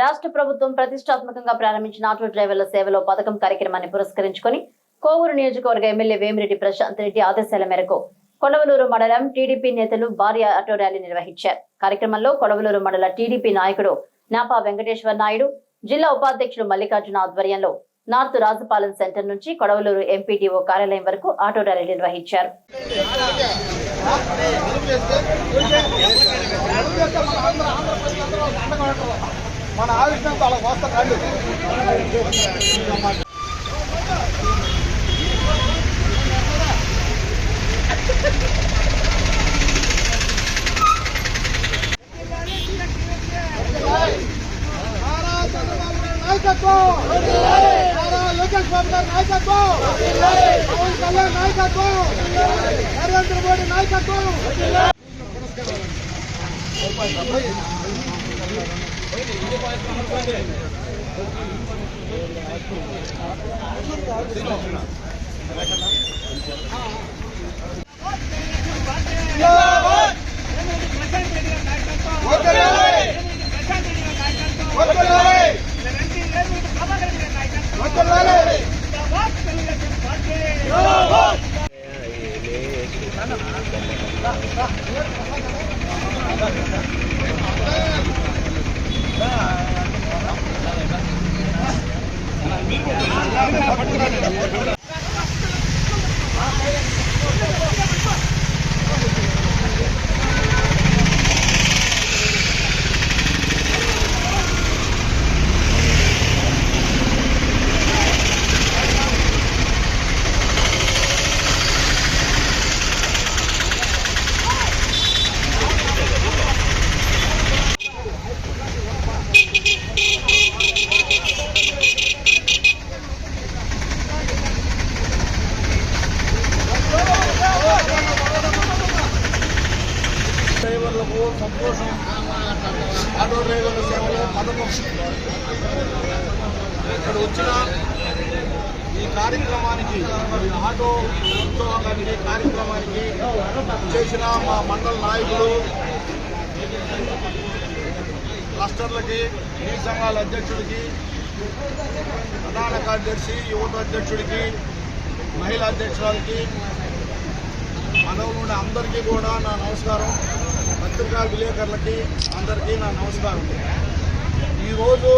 రాష్ట్ర ప్రభుత్వం ప్రతిష్టాత్మకంగా ప్రారంభించిన ఆటో డ్రైవర్ల సేవలో పథకం కార్యక్రమాన్ని పురస్కరించుకొని కోవూరు నియోజకవర్గ ఎమ్మెల్యే వేమిరెడ్డి ప్రశాంత్ రెడ్డి ఆదేశాల మేరకు కొడవలూరు మండలం టీడీపీ నేతలు భారీ ఆటో ర్యాలీ నిర్వహించారు. కార్యక్రమంలో కొడవలూరు మండల టీడీపీ నాయకుడు నాపా వెంకటేశ్వర నాయుడు జిల్లా ఉపాధ్యక్షుడు మల్లికార్జున ఆధ్వర్యంలో నార్త్ రాజుపాలెం సెంటర్ నుంచి కొడవలూరు ఎంపీడీఓ కార్యాలయం వరకు ఆటో ర్యాలీ నిర్వహించారు. మన ఆవిష్యంతో అలా వస్తా కండి నాయకత్వం నారా నాయకత్వం పవన్ కళ్యాణ్ నాయకత్వం నరేంద్ర మోడీ నాయకత్వం! డ్రైవర్లకు కోసం ఆటో డ్రైవర్ల సేవలో పథకం ఇక్కడ వచ్చిన ఈ కార్యక్రమానికి ఆటో ఉద్యోగానికి కార్యక్రమానికి చేసిన మా మండల నాయకులు క్లస్టర్లకి ఈ సంఘాల అధ్యక్షుడికి ప్రధాన కార్యదర్శి యువత అధ్యక్షుడికి మహిళా అధ్యక్షురాలకి మనవులు అందరికీ కూడా నా నమస్కారం. పత్రికా విలేకరులకి అందరికీ నా నమస్కారం. ఈరోజు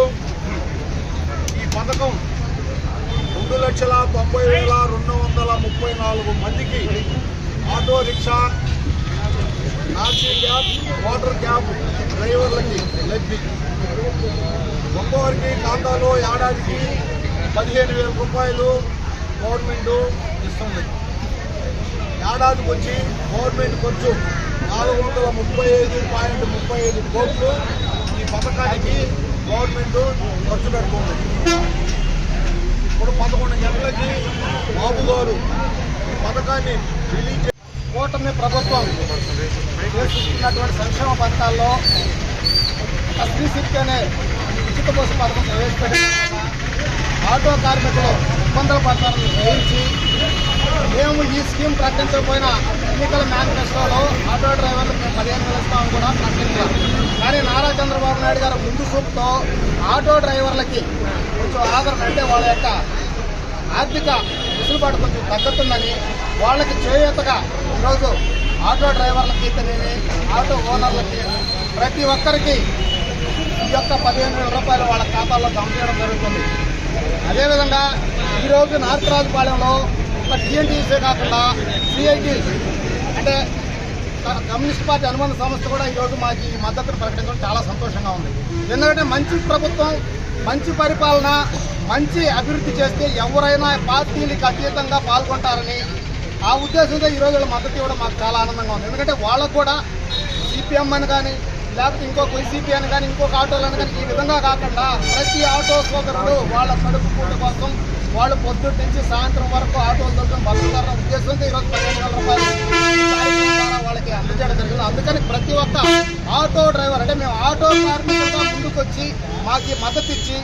ఈ పథకం రెండు లక్షల తొంభై వేల రెండు వందల ముప్పై నాలుగు మందికి ఆటో రిక్షా నాసీ క్యాబ్ వాటర్ క్యాబ్ డ్రైవర్లకి లబ్ధి. ఒక్కొక్కరికి ఖాతాలో ఏడాదికి పదిహేను వేల రూపాయలు గవర్నమెంట్ ఇస్తుంది. ఏడాదికి వచ్చి గవర్నమెంట్ ఖర్చు నాలుగు వందల ముప్పై ఐదు పాయింట్ ముప్పై ఐదు కోట్లు ఈ పథకానికి గవర్నమెంట్ ఖర్చు పెడుతుంది. ఇప్పుడు పదకొండు గంటలకి బాబు గారు ఈ పథకాన్ని రిలీజ్ కూటమి ప్రభుత్వం చేస్తున్నటువంటి సంక్షేమ పథకాల్లో ఒక స్త్రీ శక్తి అనే ఉచిత కోసం పథకం ప్రవేశపెట్టిన ఆటో కార్మికులు ఇబ్బందులు పడతారని గ్రహించి ఈ స్కీమ్ ప్రకటించకపోయిన ఎన్నికల మేనిఫెస్టోలో ఆటో డ్రైవర్లు మేము పదిహేను వేల ఇస్తామని కూడా ప్రకటించారు. కానీ నారా చంద్రబాబు నాయుడు గారు ముందు చూపుతో ఆటో డ్రైవర్లకి కొంచెం ఆదరణ అంటే వాళ్ళ యొక్క ఆర్థిక వెసులుబాటు కొంచెం తగ్గుతుందని వాళ్ళకి చేయూతగా ఈరోజు ఆటో డ్రైవర్లకి తెలియని ఆటో ఓనర్లకి ప్రతి ఒక్కరికి ఈ యొక్క పదిహేను వేల రూపాయలు వాళ్ళ ఖాతాల్లో జమ చేయడం జరుగుతుంది. అదేవిధంగా ఈరోజు నార్త్ రాజుపాలెంలో కాకుండా సిఐటి అంటే కమ్యూనిస్ట్ పార్టీ అనుబంధ సంస్థ కూడా ఈరోజు మాకు ఈ మద్దతును ప్రకటించడం చాలా సంతోషంగా ఉంది. ఎందుకంటే మంచి ప్రభుత్వం మంచి పరిపాలన మంచి అభివృద్ధి చేస్తే ఎవరైనా పార్టీలకు అతీతంగా పాల్గొంటారని ఆ ఉద్దేశంతో ఈరోజు వీళ్ళ మద్దతు ఇవ్వడం మాకు చాలా ఆనందంగా ఉంది. ఎందుకంటే వాళ్ళకు కూడా సిపిఎం అని కానీ లేకపోతే ఇంకొక వైసీపీ అని కానీ ఇంకొక ఆటోలు అని కానీ ఈ విధంగా కాకుండా ప్రతి ఆటో సోదరుడు వాళ్ళ కడుపు పూట కోసం వాళ్ళు పొద్దుటి నుంచి సాయంత్రం వరకు ఆటోలు దొరకడం బతుకుతారన్న ఉద్దేశంతో ఈరోజు పదిహేను వేల రూపాయలు వాళ్ళకి అందజేయడం జరిగింది. అందుకని ప్రతి ఒక్క ఆటో డ్రైవర్ అంటే మేము ఆటో కార్మికులుగా ముందుకొచ్చి మాకు మద్దతు ఇచ్చి